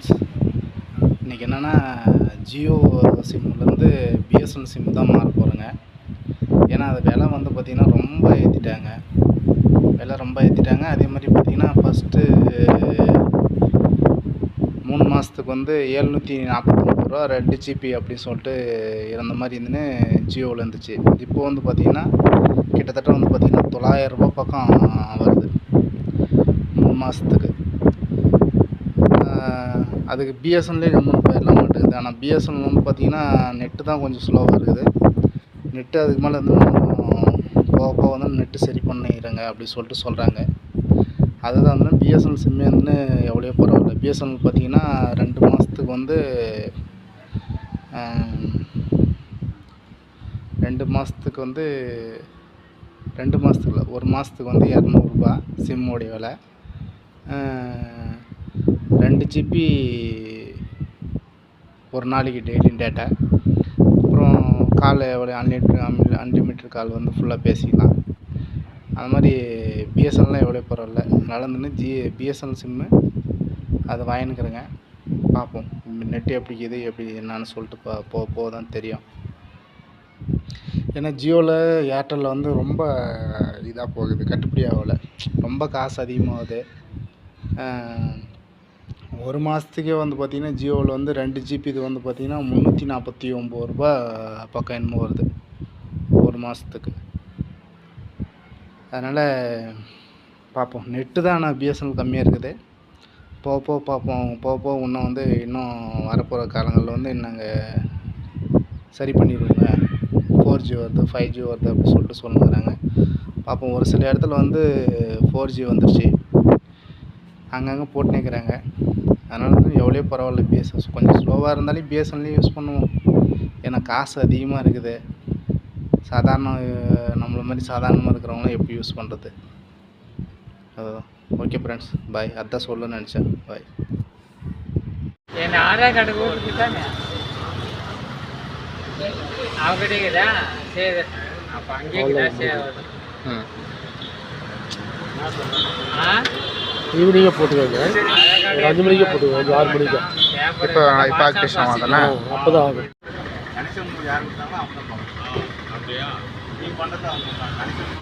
இன்றைக்கி என்னென்னா Jio சிம்லேருந்து BSNL sim தான் மாற போகிறேங்க ஏன்னா அது விலை வந்து பார்த்திங்கன்னா ரொம்ப ஏற்றிட்டாங்க விலை ரொம்ப ஏற்றிட்டாங்க அதே மாதிரி பார்த்திங்கன்னா ஃபஸ்ட்டு மூணு மாதத்துக்கு வந்து ஏழ்நூற்றி நாற்பத்தொம்பது ரூபா ரெண்டு ஜிபி அப்படின்னு சொல்லிட்டு இருந்த மாதிரி இருந்துன்னு ஜியோவில் இருந்துச்சு. இப்போ வந்து பார்த்திங்கன்னா கிட்டத்தட்ட வந்து பார்த்திங்கன்னா தொள்ளாயிரரூபா பக்கம் வருது. மூணு மாதத்துக்கு அதுக்கு பிஎஸ்என்எல்லே கம்முன்னு போயிடலாம் மாட்டேங்குது. ஆனால் பிஎஸ்என்எல் வந்து பார்த்திங்கன்னா நெட்டு தான் கொஞ்சம் ஸ்லோவாக இருக்குது. நெட்டு அதுக்கு மேலே வந்து போக போக வந்து நெட்டு சரி பண்ணிடுறேங்க அப்படி சொல்லிட்டு சொல்கிறாங்க அதுதான் வந்து பிஎஸ்என்எல் சிம்மே வந்து எவ்வளோ பரவாயில்ல. பிஎஸ்என்எல் பார்த்தீங்கன்னா ரெண்டு மாதத்துக்கு வந்து ரெண்டு மாதத்துக்கு வந்து ரெண்டு மாதத்துக்கு இல்லை ஒரு மாதத்துக்கு வந்து இரநூறுபா சிம்மோடைய விலை. ரெண்டு ஜிபி ஒரு நாளைக்கு டெய்லியும் டேட்டா அப்புறம் கால் எவ்வளோ அன்லிமிட்டட் அன்லிமிட்டட் கால் வந்து ஃபுல்லாக பேசிக்கலாம். அது மாதிரி பிஎஸ்என்எல்லாம் எவ்வளோ பரவாயில்ல. நடந்துன்னு ஜி பிஎஸ்என்எல் சிம்மு அதை வாங்கினுக்கிறேங்க. பார்ப்போம். நெட்டு எப்படி இருக்குது எப்படி என்னன்னு சொல்லிட்டு போ போக போக தான் தெரியும். ஏன்னா ஜியோவில் ஏர்டெல்லில் வந்து ரொம்ப இதாக போகுது. கட்டுப்படி ஆகலை. ரொம்ப காசு அதிகமாகுது. ஒரு மாதத்துக்கே வந்து பார்த்திங்கன்னா ஜியோவில் வந்து ரெண்டு ஜிபி இது வந்து பார்த்திங்கன்னா முந்நூற்றி நாற்பத்தி ஒம்பது ரூபா பக்கம் என்னமோ வருது. ஒரு மாதத்துக்கு அதனால் பார்ப்போம் நெட்டு தான் ஆனால் பிஎஸ்என்எல் கம்மியாக இருக்குது. போக போக பார்ப்போம் போக போக இன்னும் வந்து இன்னும் வரப்போகிற காலங்களில் வந்து நாங்கள் சரி பண்ணிடுவோங்க ஃபோர் ஜி வருது ஃபைவ் ஜி வருது அப்படின்னு சொல்லிட்டு சொல்லுங்கிறாங்க பார்ப்போம் ஒரு சில இடத்துல வந்து ஃபோர் ஜி வந்துருச்சு. அங்கங்கே போட்டுனேக்கிறாங்க அதனால் வந்து எவ்வளோ பரவாயில்ல பிஎஸ்எஸ் கொஞ்சம் ஸ்லோவாக இருந்தாலும் பிஎஸ்என்எல்லே யூஸ் பண்ணுவோம். ஏன்னா காசு அதிகமாக இருக்குது. சாதாரண நம்மள மாதிரி சாதாரணமாக இருக்கிறவங்களாம் எப்படி யூஸ் பண்ணுறது அதுதான் ஓகே ஃப்ரெண்ட்ஸ் பாய் அதான் சொல்ல நினச்சேன். பாய் என் ஆதார் கார்டு கொடுத்து தானே அவங்ககிட்ட சரி அப்போ ஆ? ஈவினிங்கே போட்டுக்கோங்க. ஒரு அஞ்சு மணிக்கே போட்டுக்கோங்க அஞ்சு ஆறு மணிக்கு. இப்போ இப்போ ஆக்டிவேஷன் ஆகுதுண்ணா அப்போ தான் ஆகும். கனெக்ஷன் யார் கொடுத்தாங்களோ அவங்க தான் அப்படியா? நீ பண்ணுறது அவங்க